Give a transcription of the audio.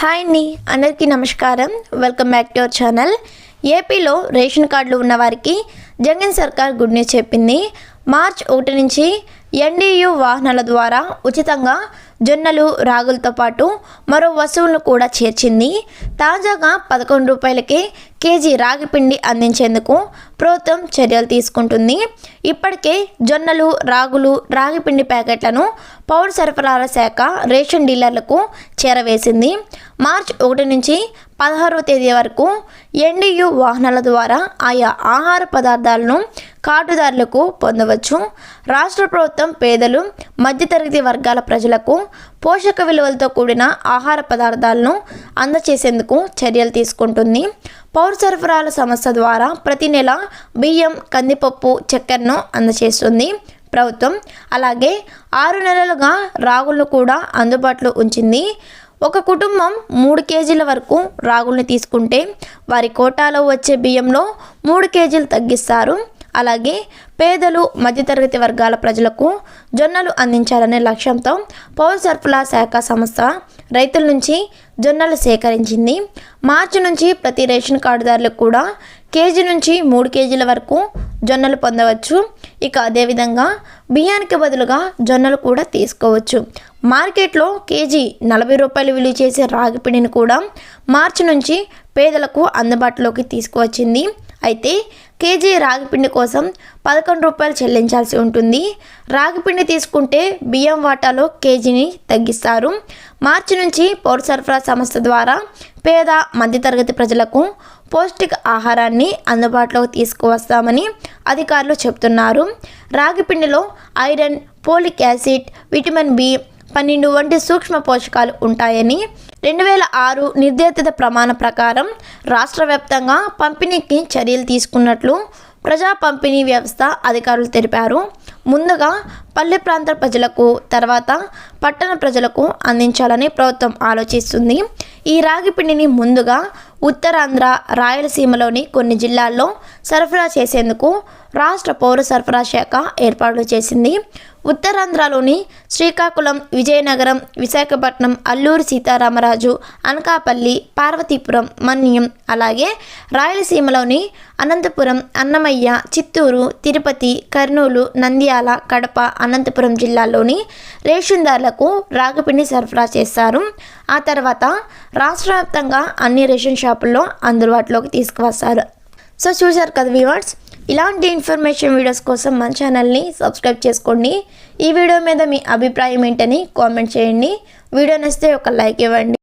Hi అండి అందరికీ నమస్కారం. Welcome back to our channel ఏపీలో రేషన్ కార్డులు ఉన్నవారికి జగన్ సర్కార్ గుడ్ న్యూస్ చెప్పింది. మార్చ్ ఒకటి నుంచి ఎన్డీయూ వాహనాల ద్వారా ఉచితంగా జొన్నలు రాగులతో పాటు మరో వస్తువులను కూడా చేర్చింది. తాజాగా పదకొండు రూపాయలకే కేజీ రాగి పిండి అందించేందుకు ప్రభుత్వం చర్యలు తీసుకుంటుంది. ఇప్పటికే జొన్నలు రాగులు రాగి పిండి ప్యాకెట్లను పౌర సరఫరాల శాఖ రేషన్ డీలర్లకు చేరవేసింది. మార్చి ఒకటి నుంచి పదహారవ తేదీ వరకు ఎన్డీయు వాహనాల ద్వారా ఆయా ఆహార పదార్థాలను కార్డుదారులకు పొందవచ్చు. రాష్ట్ర ప్రభుత్వం పేదలు మధ్యతరగతి వర్గాల ప్రజలకు పోషక విలువలతో కూడిన ఆహార పదార్థాలను అందచేసేందుకు చర్యలు తీసుకుంటుంది. పౌర సరఫరాల సంస్థ ద్వారా ప్రతి నెల బియ్యం కందిపప్పు చక్కెరను అందచేస్తుంది ప్రభుత్వం. అలాగే ఆరు నెలలుగా రాగులను కూడా అందుబాటులో ఉంచింది. ఒక కుటుంబం మూడు కేజీల వరకు రాగుల్ని తీసుకుంటే వారి కోటాలో వచ్చే బియ్యంలో మూడు కేజీలు తగ్గిస్తారు. అలాగే పేదలు మధ్యతరగతి వర్గాల ప్రజలకు జొన్నలు అందించాలనే లక్ష్యంతో పౌర సరఫరా శాఖ సంస్థ రైతుల నుంచి జొన్నలు సేకరించింది. మార్చి నుంచి ప్రతి రేషన్ కార్డుదారులకు కూడా కేజీ నుంచి మూడు కేజీల వరకు జొన్నలు పొందవచ్చు. ఇక అదేవిధంగా బియ్యానికి బదులుగా జొన్నలు కూడా తీసుకోవచ్చు. మార్కెట్లో కేజీ నలభై రూపాయలు విలువ చేసే రాగి పిండిని కూడా మార్చి నుంచి పేదలకు అందుబాటులోకి తీసుకువచ్చింది. అయితే కేజీ రాగిపిండి కోసం పదకొండు రూపాయలు చెల్లించాల్సి ఉంటుంది. రాగిపిండి తీసుకుంటే బియ్యం వాటాలో కేజీని తగ్గిస్తారు. మార్చి నుంచి పౌర సరఫరా సంస్థ ద్వారా పేద మధ్యతరగతి ప్రజలకు పౌష్టిక ఆహారాన్ని అందుబాటులోకి తీసుకువస్తామని అధికారులు చెబుతున్నారు. రాగిపిండిలో iron folic acid vitamin B పన్నెండు వంటి సూక్ష్మ పోషకాలు ఉంటాయని రెండు వేల ఆరు నిర్దేశిత ప్రమాణ ప్రకారం రాష్ట్ర వ్యాప్తంగా పంపిణీకి చర్యలు తీసుకున్నట్లు ప్రజా పంపిణీ వ్యవస్థ అధికారులు తెలిపారు. ముందుగా పల్లె ప్రాంత ప్రజలకు తర్వాత పట్టణ ప్రజలకు అందించాలని ప్రభుత్వం ఆలోచిస్తుంది. ఈ రాగి పిండిని ముందుగా ఉత్తరాంధ్ర రాయలసీమలోని కొన్ని జిల్లాల్లో సరఫరా చేసేందుకు రాష్ట్ర పౌర సరఫరా శాఖ ఏర్పాట్లు చేసింది. ఉత్తరాంధ్రలోని శ్రీకాకుళం విజయనగరం విశాఖపట్నం అల్లూరు సీతారామరాజు అనకాపల్లి పార్వతీపురం మన్యం అలాగే రాయలసీమలోని అనంతపురం అన్నమయ్య చిత్తూరు తిరుపతి కర్నూలు నంద్యాల కడప అనంతపురం జిల్లాల్లోని రేషన్దారులకు రాగపిండి సరఫరా చేస్తారు ఆ తర్వాత రాష్ట్ర వ్యాప్తంగా అన్ని రేషన్ షాపుల్లో అందుబాటులోకి తీసుకువస్తారు. సో చూశారు కదా వ్యూవర్స్ ఇలాంటి ఇన్ఫర్మేషన్ వీడియోస్ కోసం మన ఛానల్ని సబ్స్క్రైబ్ చేసుకోండి. ఈ వీడియో మీద మీ అభిప్రాయం ఏంటని కామెంట్ చేయండి. వీడియో నచ్చితే ఒక లైక్ ఇవ్వండి.